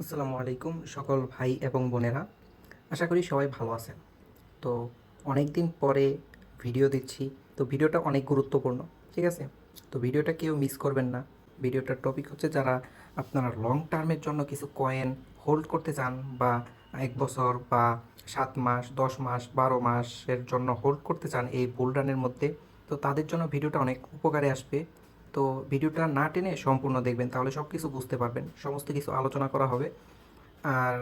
আসসালামু আলাইকুম সকল ভাই এবং বোনেরা। আশা করি সবাই ভালো আছেন। তো অনেক দিন পরে ভিডিও দিচ্ছি। তো ভিডিওটা অনেক গুরুত্বপূর্ণ, ঠিক আছে? তো ভিডিওটা কেউ মিস করবেন না। ভিডিওটার টপিক হচ্ছে যারা আপনারা লং টার্মের জন্য কিছু কয়েন হোল্ড করতে চান বা এক বছর বা সাত মাস, দশ মাস, বারো মাসের জন্য হোল্ড করতে চান এই বুল রানের মধ্যে, তো তাদের জন্য ভিডিওটা অনেক উপকারে আসবে। তো ভিডিওটা না টেনে সম্পূর্ণ দেখবেন, তাহলে সব কিছু বুঝতে পারবেন। সমস্ত কিছু আলোচনা করা হবে। আর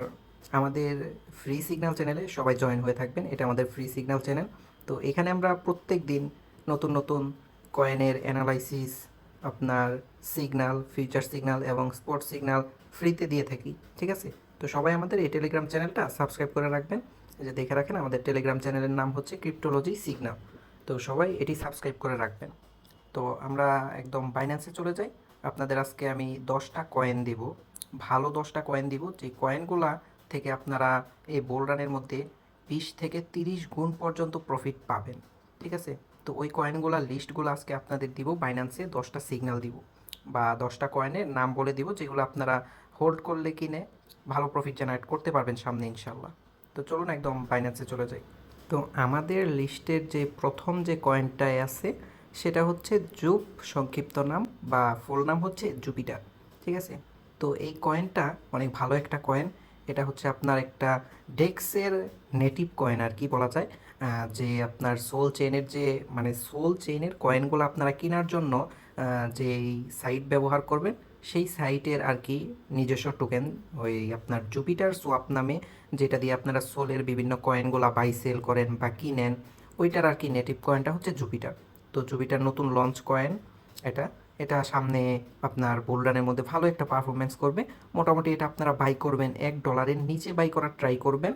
আমাদের ফ্রি সিগন্যাল চ্যানেলে সবাই জয়েন হয়ে থাকবেন, এটা আমাদের ফ্রি সিগন্যাল চ্যানেল তো এখানে আমরা প্রত্যেক দিন নতুন নতুন কয়েনের অ্যানালাইসিস আপনার সিগন্যাল ফিউচার সিগন্যাল এবং স্পট সিগন্যাল ফ্রিতে দিয়ে থাকি, ঠিক আছে? তো সবাই আমাদের এই টেলিগ্রাম চ্যানেলটা সাবস্ক্রাইব করে রাখবেন। যে দেখে রাখেন, আমাদের টেলিগ্রাম চ্যানেলের নাম হচ্ছে ক্রিপ্টোলজি সিগন্যাল তো সবাই এটি সাবস্ক্রাইব করে রাখবেন। তো আমরা একদম বাইন্যান্সে চলে যাই। আপনাদের আজকে আমি দশটা কয়েন দিব। ভালো দশটা কয়েন দিব। যে কয়েনগুলা থেকে আপনারা এই বোল রানের মধ্যে বিশ থেকে তিরিশ গুণ পর্যন্ত প্রফিট পাবেন। ঠিক আছে? তো ওই কয়েনগুলা লিস্টগুলো আজকে আপনাদের দিব বাইন্যান্সে দশটা সিগন্যাল দিব। বা দশটা কয়েনের নাম বলে দিব, যেগুলো আপনারা হোল্ড করলে কিনে ভালো প্রফিট জেনারেট করতে পারবেন সামনে ইনশাল্লাহ তো চলুন একদম বাইন্যান্সে চলে যাই। তো আমাদের লিস্টের যে প্রথম যে কয়েনটায় আছে সেটা হচ্ছে জুপ, সংক্ষিপ্ত নাম বা ফুল নাম হচ্ছে জুপিটার, ঠিক আছে? তো এই কয়েনটা অনেক ভালো একটা কয়েন এটা হচ্ছে আপনার একটা ডেক্সের নেটিভ কয়েন আর কি বলা যায়। যে আপনার সোল চেইনের যে মানে সোল চেইনের কয়েনগুলো আপনারা কেনার জন্য যে সাইট ব্যবহার করবেন, সেই সাইটের আর কি নিজস্ব টোকেন ওই আপনার জুপিটার সোয়াপ নামে, যেটা দিয়ে আপনারা সোলের বিভিন্ন কয়েনগুলো বাই সেল করেন বা কিনেন, ওইটার আর কি নেটিভ কয়েনটা হচ্ছে জুপিটার। তো জুপিটার নতুন লঞ্চ কয়েন এটা। এটা সামনে আপনার বুলরানের মধ্যে ভালো একটা পারফরমেন্স করবে। মোটামুটি এটা আপনারা বাই করবেন, এক ডলারের নিচে বাই করার ট্রাই করবেন,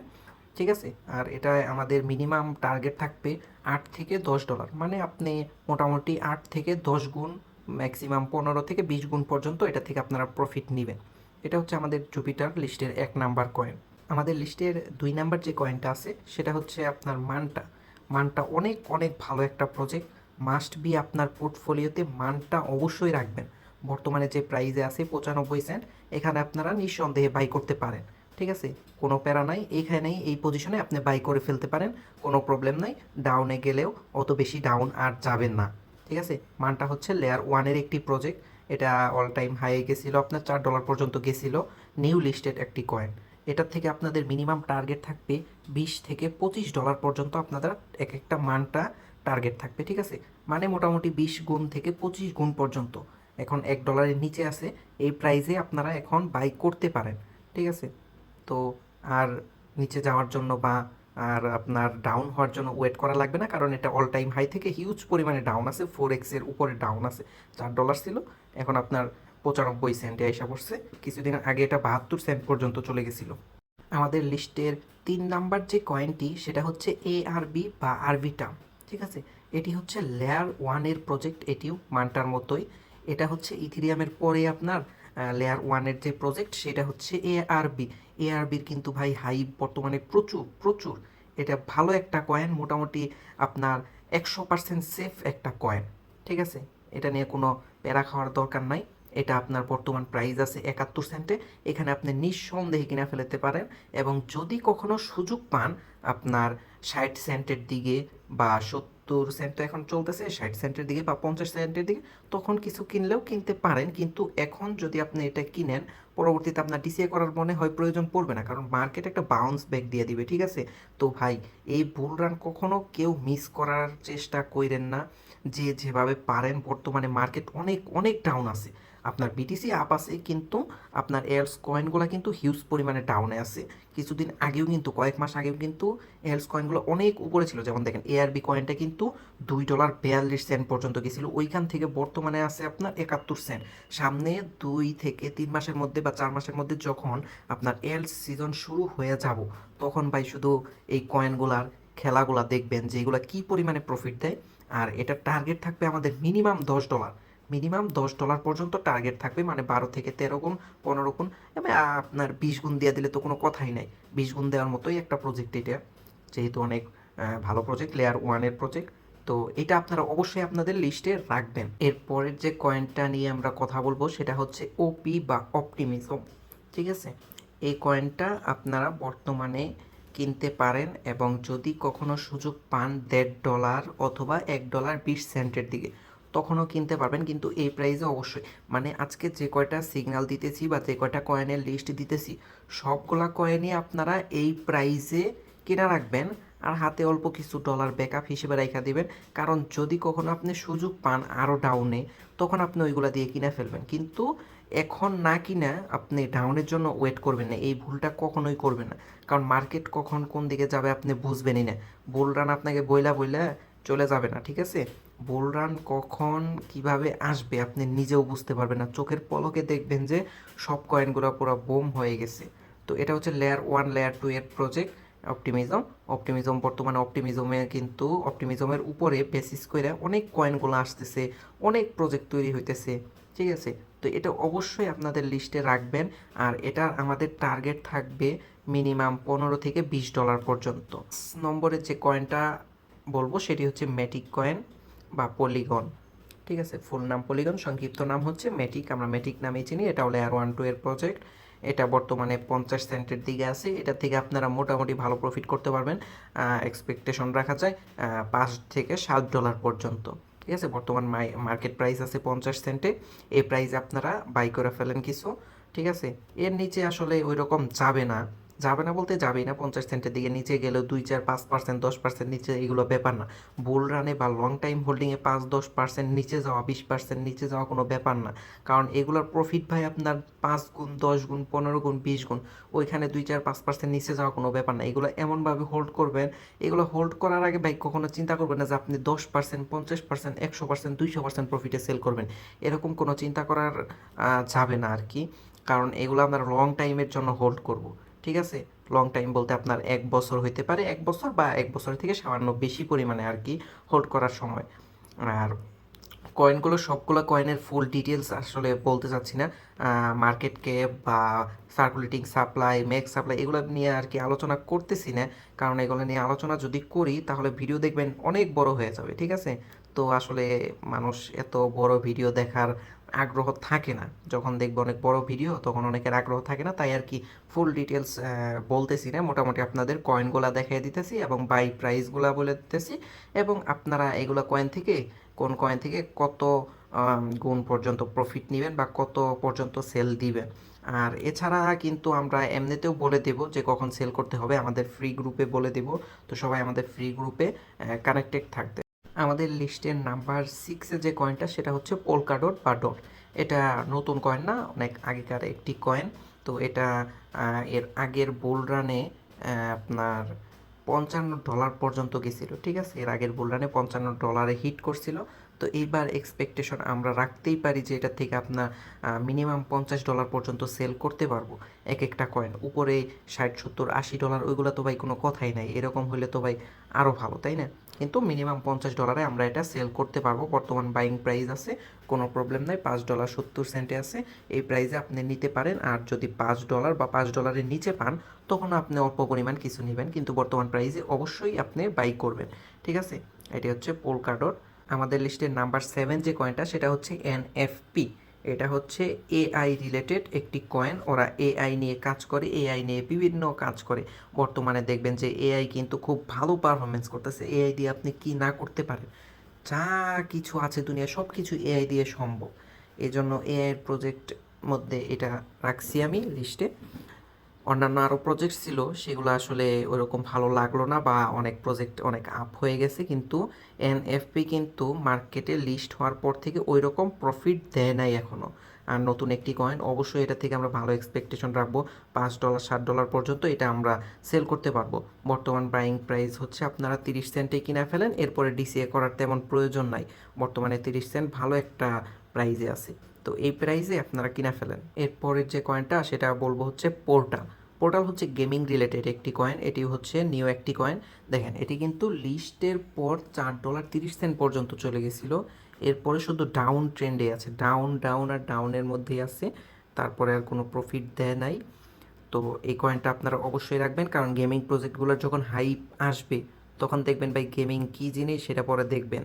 ঠিক আছে? আর এটা আমাদের মিনিমাম টার্গেট থাকবে আট থেকে দশ ডলার মানে আপনি মোটামুটি আট থেকে দশ গুণ ম্যাক্সিমাম পনেরো থেকে বিশ গুণ পর্যন্ত এটা থেকে আপনারা প্রফিট নেবেন। এটা হচ্ছে আমাদের জুপিটার লিস্টের এক নাম্বার কয়েন আমাদের লিস্টের দুই নাম্বার যে কয়েনটা আছে, সেটা হচ্ছে আপনার মানটা। মানটা অনেক অনেক ভালো একটা প্রজেক্ট মাস্ট বি আপনার পোর্টফোলিওতে মানটা অবশ্যই রাখবেন। বর্তমানে যে প্রাইজে আছে পঁচানব্বই সেন্ট এখানে আপনারা নিঃসন্দেহে বাই করতে পারেন। ঠিক আছে? কোনো প্যারা নাই এইখানেই এই পজিশনে আপনি বাই করে ফেলতে পারেন, কোনো প্রবলেম নাই। ডাউনে গেলেও অত বেশি ডাউন আর যাবেন না। ঠিক আছে? মানটা হচ্ছে লেয়ার ওয়ানের একটি প্রজেক্ট এটা অল টাইম হাই গেছিল, আপনার চার ডলার পর্যন্ত গেছিল নিউ লিস্টেড একটি কয়েন এটার থেকে আপনাদের মিনিমাম টার্গেট থাকবে বিশ থেকে পঁচিশ ডলার পর্যন্ত আপনাদের এক একটা মানটা টার্গেট থাকবে, ঠিক আছে? মানে মোটামুটি বিশ গুণ থেকে পঁচিশ গুণ পর্যন্ত। এখন এক ডলারের নিচে আছে, এই প্রাইসে আপনারা এখন বাই করতে পারেন, ঠিক আছে? তো আর নিচে যাওয়ার জন্য বা আর আপনার ডাউন হওয়ার জন্য ওয়েট করা লাগবে না, কারণ এটা অল টাইম হাই থেকে হিউজ পরিমাণে ডাউন আছে ফোর এক্সের উপরে ডাউন আছে। চার ডলার ছিল, এখন আপনার পঁচানব্বই সেন্টে এসে পড়ছে কিছুদিন আগে এটা বাহাত্তর সেন্ট পর্যন্ত চলে গেছিল। আমাদের লিস্টের তিন নাম্বার যে কয়েনটি সেটা হচ্ছে এ আরবি বা আরবি টার্ম ঠিক আছে? এটি হচ্ছে লেয়ার ওয়ানের প্রজেক্ট, এটিও মানটার মতোই। এটা হচ্ছে ইথিরিয়ামের পরে আপনার লেয়ার ওয়ানের যে প্রজেক্ট, সেটা হচ্ছে এ আরবি এ আরবির কিন্তু ভাই হাই বর্তমানে প্রচুর প্রচুর। এটা ভালো একটা কয়েন, মোটামুটি আপনার একশো পার্সেন্ট সেফ একটা কয়েন। ঠিক আছে? এটা নিয়ে কোনো প্যারা খাওয়ার দরকার নাই। এটা আপনার বর্তমান প্রাইস আছে একাত্তর সেন্টে। এখানে আপনি নিঃসন্দেহে কিনে ফেলতে পারেন এবং যদি কখনো সুযোগ পান আপনার ষাট সেন্টের দিকে বা সত্তর সেন্ট এখন চলতেছে, ষাট সেন্টের দিকে বা পঞ্চাশ সেন্টের দিকে, তখন কিছু কিনলেও কিনতে পারেন। কিন্তু এখন যদি আপনি এটা কিনেন, পরবর্তীতে আপনার ডিসিএ করার মনে হয় প্রয়োজন পড়বে না। কারণ মার্কেট একটা বাউন্স ব্যাক দিয়ে দিবে, ঠিক আছে? তো ভাই, এই বুল রান কখনো কেউ মিস করার চেষ্টা করেন না। যে যেভাবে পারেন, বর্তমানে মার্কেট অনেক অনেক ডাউন আছে। আপনার বিটিসি আপ আছে, কিন্তু আপনার এলস কয়েনগুলো কিন্তু হিউজ পরিমাণে ডাউনে আছে। কিছুদিন আগেও কিন্তু, কয়েক মাস আগেও কিন্তু এলস কয়েনগুলো অনেক উপরে ছিল। যেমন দেখেন এআরবি কয়েনটা কিন্তু দুই ডলার বিয়াল্লিশ সেন্ট পর্যন্ত গেছিল। ওইখান থেকে বর্তমানে আছে আপনার একাত্তর সেন্ট সামনে দুই থেকে তিন মাসের মধ্যে বা চার মাসের মধ্যে যখন আপনার এলস সিজন শুরু হয়ে যাব, তখন ভাই শুধু এই কয়েনগুলার খেলাগুলা দেখবেন যে এগুলা কি পরিমাণে প্রফিট দেয়। আর এটার টার্গেট থাকবে আমাদের মিনিমাম দশ ডলার মিনিমাম দশ ডলার পর্যন্ত টার্গেট থাকবে মানে বারো থেকে তেরো গুণ, পনেরো গুণ এবং আপনার বিশ গুণ দিয়ে দিলে তো কোনো কথাই নাই। বিশ গুণ দেওয়ার মতোই একটা প্রজেক্ট এটা, যেহেতু অনেক ভালো প্রজেক্ট লেয়ার ওয়ানের প্রজেক্ট তো এটা আপনারা অবশ্যই আপনাদের লিস্টে রাখবেন। এরপরের যে কয়েনটা নিয়ে আমরা কথা বলব, সেটা হচ্ছে ওপি বা অপটিমিজম ঠিক আছে? এই কয়েনটা আপনারা বর্তমানে কিনতে পারেন এবং যদি কখনো সুযোগ পান দেড় ডলার অথবা এক ডলার বিশ সেন্টের দিকে। তখনও কিনতে পারবেন, কিন্তু এই প্রাইসে অবশ্যই। মানে আজকে যে কয়টা সিগন্যাল দিতেছি বা যে কয়টা কয়েনের লিস্ট দিতেছি, সবগুলা কয়েনই আপনারা এই প্রাইসে কিনা রাখবেন আর হাতে অল্প কিছু ডলার ব্যাকআপ হিসেবে রেখা দিবেন। কারণ যদি কখনো আপনি সুযোগ পান আরও ডাউনে তখন আপনি ওইগুলা দিয়ে কিনে ফেলবেন। কিন্তু এখন না কিনা আপনি ডাউনের জন্য ওয়েট করবেন না, এই ভুলটা কখনোই করবেন না। কারণ মার্কেট কখন কোন দিকে যাবে আপনি বুঝবেনই না। বুল রান আপনাকে বইলা বইলা চলে যাবে না, ঠিক আছে? বুল রান কখন কীভাবে আসবে আপনি নিজেও বুঝতে পারবেন না। চোখের পলকে দেখবেন যে সব কয়েনগুলো পুরো বোম হয়ে গেছে। তো এটা হচ্ছে লেয়ার ওয়ান লেয়ার টু এর প্রজেক্ট অপটিমিজম অপটিমিজম বর্তমানে অপটিমিজমে কিন্তু অপটিমিজমের উপরে বেসিস করে অনেক কয়েনগুলো আসতেছে, অনেক প্রজেক্ট তৈরি হইতেছে, ঠিক আছে? তো এটা অবশ্যই আপনাদের লিস্টে রাখবেন। আর এটা আমাদের টার্গেট থাকবে মিনিমাম পনেরো থেকে বিশ ডলার পর্যন্ত। নম্বরের যে কয়েনটা বলব, সেটি হচ্ছে ম্যাটিক কয়েন বা পলিগন ঠিক আছে? ফুল নাম পলিগন সংক্ষিপ্ত নাম হচ্ছে মেটিক আমরা ম্যাটিক নামেই চিনি, এটা হলো এয়ার ওয়ান টু এর প্রজেক্ট এটা বর্তমানে পঞ্চাশ সেন্টের দিকে আছে, এটা থেকে আপনারা মোটামুটি ভালো প্রফিট করতে পারবেন এক্সপেকটেশন রাখা যায় পাঁচ থেকে সাত ডলার পর্যন্ত, ঠিক আছে? বর্তমান মার্কেট প্রাইস আছে পঞ্চাশ সেন্টে এই প্রাইস আপনারা বাই করে ফেলেন কিছু, ঠিক আছে? এর নিচে আসলে ওই রকম যাবে না। যাবে না বলতে যাবেই না, পঞ্চাশ সেন্টের দিকে নিচে গেলেও দুই চার, পাঁচ পার্সেন্ট দশ পার্সেন্ট নিচে এগুলো ব্যাপার না। বুল রানে বা লং টাইম হোল্ডিংয়ে পাঁচ, দশ পার্সেন্ট নিচে যাওয়া, বিশ পার্সেন্ট নিচে যাওয়া কোনো ব্যাপার না। কারণ এগুলোর প্রফিট ভাই আপনার পাঁচ গুণ, দশ গুণ, পনেরো গুণ, বিশ গুণ, ওইখানে দুই চার, পাঁচ পার্সেন্ট নিচে যাওয়া কোনো ব্যাপার না। এগুলো এমনভাবে হোল্ড করবেন, এগুলো হোল্ড করার আগে ভাই কখনো চিন্তা করবেন না যে আপনি দশ পার্সেন্ট পঞ্চাশ পার্সেন্ট একশো পার্সেন্ট দুইশো পার্সেন্ট প্রফিটে সেল করবেন। এরকম কোনো চিন্তা করার যাবে না আর কি। কারণ এগুলো আমরা লং টাইমের জন্য হোল্ড করব। ঠিক আছে? লং টাইম বলতে আপনার এক বছর হইতে পারে, এক বছর বা এক বছর থেকে সামান্য বেশি পরিমাণে আর কি হোল্ড করার সময়। আর কয়েনগুলো সবগুলো কয়েনের ফুল ডিটেলস আসলে বলতে চাচ্ছি না। মার্কেট ক্যাপ বা সার্কুলেটিং সাপ্লাই মেক সাপ্লাই এগুলো নিয়ে আর কি আলোচনা করতেছি না। কারণ এগুলো নিয়ে আলোচনা যদি করি, তাহলে ভিডিও দেখবেন অনেক বড় হয়ে যাবে, ঠিক আছে? তো আসলে মানুষ এত বড় ভিডিও দেখার আগ্রহ থাকে না। যখন দেখবে অনেক বড় ভিডিও তখন অনেকের আগ্রহ থাকে না। তাই আর কি ফুল ডিটেলস বলতেছি না। মোটামুটি আপনাদের কয়েনগুলা দেখিয়ে দিতেছি এবং বাই প্রাইসগুলা বলে দিতেছি। এবং আপনারা এগুলো কয়েন থেকে কোন কয়েন থেকে কত গুণ পর্যন্ত প্রফিট নেবেন বা কত পর্যন্ত সেল দিবেন। আর এছাড়া কিন্তু আমরা এমনিতেও বলে দেব যে কখন সেল করতে হবে, আমাদের ফ্রি গ্রুপে বলে দেব। তো সবাই আমাদের ফ্রি গ্রুপে কানেক্টেড থাকতে আমাদের লিস্টের নাম্বার সিক্সে যে কয়েনটা সেটা হচ্ছে পোলকা ডট বা ডট এটা নতুন কয়েন না, অনেক আগেকার একটি কয়েন তো এটা এর আগের বুল রানে আপনার পঞ্চান্ন ডলার পর্যন্ত গেছিল, ঠিক আছে? এর আগের বুলরানে পঞ্চান্ন ডলারে হিট করছিল। তো এইবার এক্সপেকটেশন আমরা রাখতেই পারি যে এটা থেকে আপনার মিনিমাম পঞ্চাশ ডলার পর্যন্ত সেল করতে পারব এক একটা কয়েন উপরে ষাট, সত্তর, আশি ডলার, ওইগুলো তো ভাই কোনো কথাই নাই। এরকম হলে তো ভাই আরও ভালো, তাই না? কিন্তু মিনিমাম পঞ্চাশ ডলারে আমরা এটা সেল করতে পারব। বর্তমান বাইং প্রাইস আছে, কোনো প্রবলেম নাই। পাঁচ ডলার সত্তর সেন্টে আছে। এই প্রাইসে আপনি নিতে পারেন। আর যদি পাঁচ ডলার বা পাঁচ ডলারের নিচে পান, তখন আপনি অল্প পরিমাণ কিছু নেবেন। কিন্তু বর্তমান প্রাইসে অবশ্যই আপনি বাই করবেন। ঠিক আছে? এটি হচ্ছে পোলকাডট আমাদের লিস্টের নাম্বার সেভেন যে কয়েনটা সেটা হচ্ছে এনএফপি এটা হচ্ছে এআই রিলেটেড একটি কয়েন ওরা এআই নিয়ে কাজ করে এআই নিয়ে বিভিন্ন কাজ করে। বর্তমানে দেখবেন যে এআই কিন্তু খুব ভালো পারফরমেন্স করতেছে। এআই দিয়ে আপনি কি না করতে পারেন? যা কিছু আছে দুনিয়া সব কিছু এআই দিয়ে সম্ভব। এই জন্য এআই প্রজেক্ট মধ্যে এটা রাখছি আমি লিস্টে অন্যান্য আরও প্রজেক্ট ছিল, সেগুলো আসলে ওরকম ভালো লাগল না বা অনেক প্রজেক্ট অনেক আপ হয়ে গেছে, কিন্তু এনএফপি কিন্তু মার্কেটে লিস্ট হওয়ার পর থেকে ওই রকম প্রফিট দেয় নাই এখনও আর নতুন একটি কয়েন অবশ্যই এটা থেকে আমরা ভালো এক্সপেকটেশন রাখব, পাঁচ ডলার ষাট ডলার পর্যন্ত এটা আমরা সেল করতে পারব। বর্তমান বাইং প্রাইস হচ্ছে আপনারা তিরিশ সেন্টে কিনে ফেলেন, এরপরে ডিসিএ করার তেমন প্রয়োজন নাই। বর্তমানে তিরিশ সেন্ট ভালো একটা প্রাইজে আছে। তো এই প্রাইজে আপনারা কিনে ফেলেন। এরপরের যে কয়েনটা সেটা বলব হচ্ছে পোর্টাল পোর্টাল হচ্ছে গেমিং রিলেটেড একটি কয়েন এটি হচ্ছে নিউ একটি কয়েন দেখেন, এটি কিন্তু লিস্টের পর চার ডলার তিরিশ সেন্ট পর্যন্ত চলে গেছিল। এরপরে শুধু ডাউন ট্রেন্ডে আছে। ডাউন ডাউন আর ডাউনের মধ্যেই আছে। তারপরে আর কোনো প্রফিট দেয় নাই। তো এই কয়েনটা আপনারা অবশ্যই রাখবেন, কারণ গেমিং প্রজেক্টগুলোর যখন হাইপ আসবে, তখন দেখবেন ভাই গেমিং কী জিনিস, সেটা পরে দেখবেন।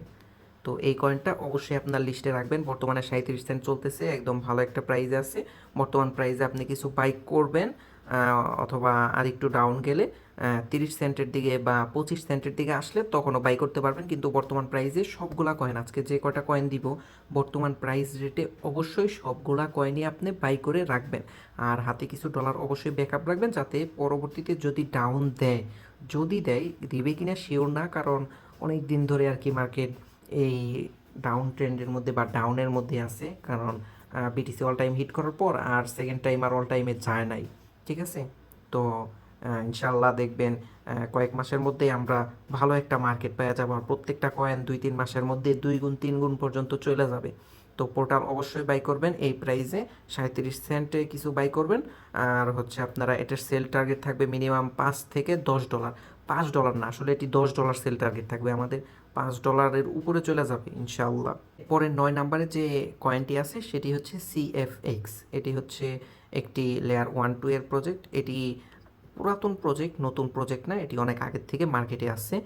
তো এই কয়েনটা অবশ্যই আপনার লিস্টে রাখবেন। বর্তমানে সাঁত্রিশ সেন্ট চলতেছে, একদম ভালো একটা প্রাইস আছে। বর্তমান প্রাইজে আপনি কিছু বাই করবেন। অথবা আর একটু ডাউন গেলে তিরিশ সেন্টের দিকে বা পঁচিশ সেন্টের দিকে আসলে তখনও বাই করতে পারবেন। কিন্তু বর্তমান প্রাইসে সবগুলা কয়েন আজকে যে কয়টা কয়েন দিব, বর্তমান প্রাইস রেটে অবশ্যই সবগুলা কয়েনই আপনি বাই করে রাখবেন। আর হাতে কিছু ডলার অবশ্যই ব্যাকআপ রাখবেন যাতে পরবর্তীতে যদি ডাউন দেয়, যদি দেয়, দিবে কিনা শিওর না। কারণ অনেক দিন ধরে আর কি মার্কেট এই ডাউন ট্রেন্ডের মধ্যে বা ডাউনের মধ্যে আছে। কারণ বিটিসি অল টাইম হিট করার পর আর সেকেন্ড টাইম আর অল টাইমে যায় নাই। ঠিক আছে? তো ইনশাল্লাহ দেখবেন কয়েক মাসের মধ্যেই আমরা ভালো একটা মার্কেট পেয়ে যাব আর প্রত্যেকটা কয়েন দুই, তিন মাসের মধ্যে দুই গুণ, তিন গুণ পর্যন্ত চলে যাবে। তো পোর্টাল অবশ্যই বাই করবেন, এই প্রাইসে সাঁত্রিশ সেন্টে কিছু বাই করবেন। আর হচ্ছে আপনারা এটার সেল টার্গেট থাকবে মিনিমাম পাঁচ থেকে দশ ডলার পাঁচ ডলার না, আসলে এটি দশ ডলার সেল টার্গেট থাকবে, আমাদের পাঁচ ডলারের উপরে চলে যাবে, ইনশাআল্লাহ। পরে নয় নম্বরে যে কয়েনটি আছে, সেটি হচ্ছে সিএফএক্স এটি হচ্ছে একটি লেয়ার ওয়ান টু এর প্রজেক্ট এটি পুরাতন প্রজেক্ট নতুন প্রজেক্ট না, এটি অনেক আগের থেকে মার্কেটে আসছে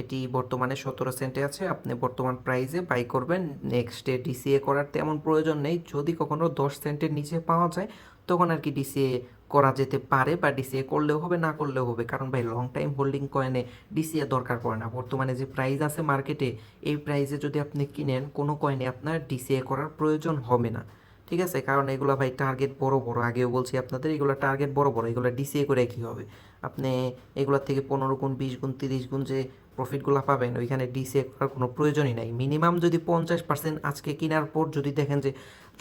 এটি বর্তমানে সতেরো সেন্টে আছে। আপনি বর্তমান প্রাইসে বাই করবেন। নেক্সটে ডিসিএ করার তেমন প্রয়োজন নেই। যদি কখনও দশ সেন্টের নিচে পাওয়া যায়, তখন আর কি ডিসিএ করা যেতে পারে বা ডিসিএ করলেও হবে, না করলেও হবে। কারণ ভাই লং টাইম হোল্ডিং কয়েনে ডিসিএ দরকার পড়ে না। বর্তমানে যে প্রাইস আছে মার্কেটে এই প্রাইসে যদি আপনি কিনেন, কোনো কয়েনে আপনার ডিসিএ করার প্রয়োজন হবে না। ঠিক আছে? কারণ এগুলো ভাই টার্গেট বড় বড়। আগেও বলছি আপনাদের, এগুলো টার্গেট বড় বড়। এগুলো ডিসিএ করে কী হবে? আপনি এগুলোর থেকে পনেরো গুণ, বিশ গুণ, তিরিশ গুণ যে প্রফিটগুলো পাবেন, ওইখানে ডিসিএ করার কোনো প্রয়োজনই নাই। মিনিমাম যদি পঞ্চাশ পার্সেন্ট আজকে কেনার পর যদি দেখেন যে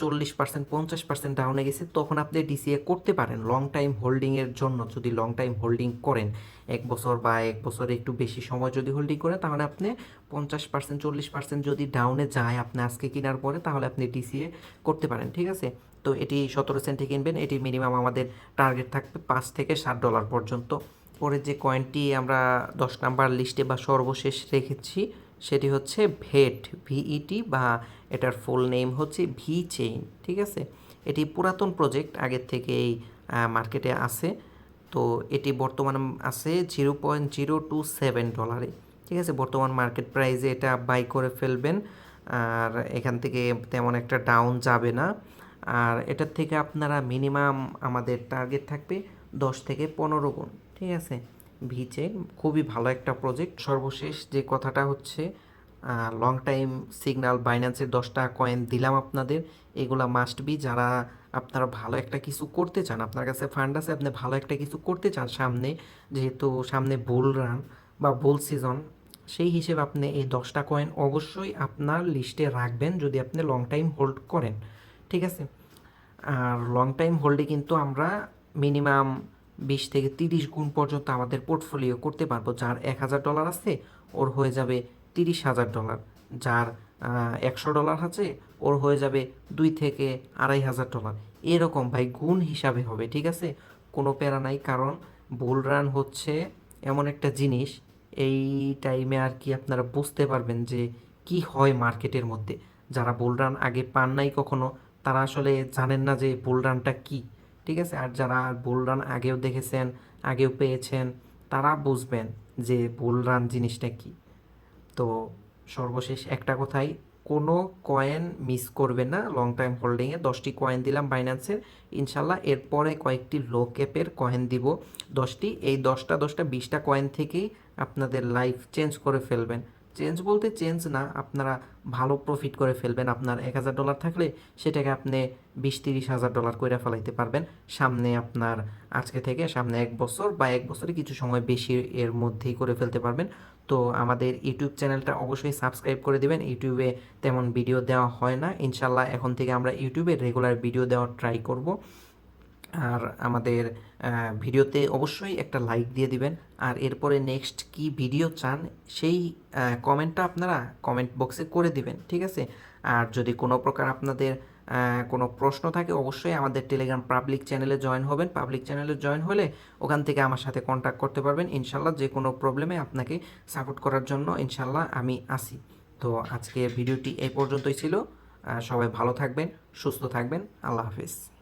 চল্লিশ পার্সেন্ট পঞ্চাশ পার্সেন্ট ডাউনে গেছে, তখন আপনি ডিসিএ করতে পারেন। লং টাইম হোল্ডিংয়ের জন্য যদি লং টাইম হোল্ডিং করেন, এক বছর বা এক বছরে একটু বেশি সময় যদি হোল্ডিং করেন, তাহলে আপনি পঞ্চাশ পার্সেন্ট চল্লিশ পার্সেন্ট যদি ডাউনে যায় আপনি আজকে কেনার পরে, তাহলে আপনি ডিসিএ করতে পারেন, ঠিক আছে? তো এটি সতেরো সেন্টে কিনবেন, এটি মিনিমাম আমাদের টার্গেট থাকবে পাঁচ থেকে ষাট ডলার পর্যন্ত। পরে যে কয়েনটি আমরা দশ নাম্বার লিস্টে বা সর্বশেষ রেখেছি সেটি হচ্ছে ভেট ভিইটি বা এটার ফুল নেম হচ্ছে ভি চেইন ঠিক আছে? এটি পুরাতন প্রজেক্ট আগের থেকেই মার্কেটে আছে। তো এটি বর্তমান আছে zero point zero two seven ডলারে ঠিক আছে? বর্তমান মার্কেট প্রাইসে এটা বাই করে ফেলবেন। আর এখান থেকে তেমন একটা ডাউন যাবে না। আর এটার থেকে আপনারা মিনিমাম আমাদের টার্গেট থাকবে দশ থেকে পনেরো গুণ, ঠিক আছে? ভিচে খুবই ভালো একটা প্রজেক্ট সর্বশেষ যে কথাটা হচ্ছে লং টাইম সিগন্যাল বাইন্যান্সের দশটা কয়েন দিলাম আপনাদের। এগুলা মাস্ট বি যারা আপনারা ভালো একটা কিছু করতে চান, আপনার কাছে ফান্ড আছে, আপনি ভালো একটা কিছু করতে চান সামনে, যেহেতু সামনে বুল রান বা বুল সিজন সেই হিসেবে আপনি এই দশটা কয়েন অবশ্যই আপনার লিস্টে রাখবেন যদি আপনি লং টাইম হোল্ড করেন। ঠিক আছে? আর লং টাইম হোল্ডে কিন্তু আমরা মিনিমাম বিশ থেকে তিরিশ গুণ পর্যন্ত আমাদের পোর্টফোলিও করতে পারব, যার এক হাজার ডলার আছে, ওর হয়ে যাবে তিরিশ হাজার ডলার যার একশো ডলার আছে, ওর হয়ে যাবে দুই থেকে আড়াই হাজার ডলার এরকম ভাই গুণ হিসাবে হবে, ঠিক আছে? কোনো প্যারা নাই, কারণ বুল রান হচ্ছে এমন একটা জিনিস, এই টাইমে আর কি আপনারা বুঝতে পারবেন যে কি হয় মার্কেটের মধ্যে। যারা বুল রান আগে পান নাই কখনো, তারা আসলে জানেন না যে বুল রানটা কী। ঠিক আছে? আর যারা বুল রান আগেও দেখেছেন, আগেও পেয়েছেন, তারা বুঝবেন যে বুল রান জিনিসটা কি। তো সর্বশেষ একটা কথাই, কোনো কয়েন মিস করবেন না লং টাইম হোল্ডিংয়ে দশটি কয়েন দিলাম বাইন্যান্সের ইনশাল্লাহ এরপরে কয়েকটি লো ক্যাপের কয়েন দিব। দশটি, এই দশটা দশটা, বিশটা কয়েন থেকেই আপনাদের লাইফ চেঞ্জ করে ফেলবেন। চেঞ্জ বলতে চেঞ্জ না, আপনারা ভালো প্রফিট করে ফেলবেন। আপনার এক হাজার ডলার থাকলে সেটাকে আপনি বিশ তিরিশ হাজার ডলার করে ফেলাইতে পারবেন। সামনে আপনার আজকে থেকে সামনে এক বছর বা এক বছরে কিছু সময় বেশি এর মধ্যেই করে ফেলতে পারবেন। তো আমাদের ইউটিউব চ্যানেলটা অবশ্যই সাবস্ক্রাইব করে দেবেন। ইউটিউবে তেমন ভিডিও দেওয়া হয় না। ইনশাল্লাহ এখন থেকে আমরা ইউটিউবে রেগুলার ভিডিও দেওয়ার ট্রাই করব। আর আমাদের ভিডিওতে অবশ্যই একটা লাইক দিয়ে দিবেন। আর এরপরে নেক্সট কি ভিডিও চান, সেই কমেন্টটা আপনারা কমেন্ট বক্সে করে দিবেন, ঠিক আছে? আর যদি কোনো প্রকার আপনাদের কোনো প্রশ্ন থাকে, অবশ্যই আমাদের টেলিগ্রাম পাবলিক চ্যানেলে জয়েন হবেন। পাবলিক চ্যানেলে জয়েন হলে ওখান থেকে আমার সাথে কন্ট্যাক্ট করতে পারবেন। ইনশাল্লাহ যে কোনো প্রবলেমে আপনাকে সাপোর্ট করার জন্য ইনশাল্লাহ আমি আসি তো আজকের ভিডিওটি এই পর্যন্তই ছিল। সবাই ভালো থাকবেন, সুস্থ থাকবেন। আল্লাহ হাফিজ।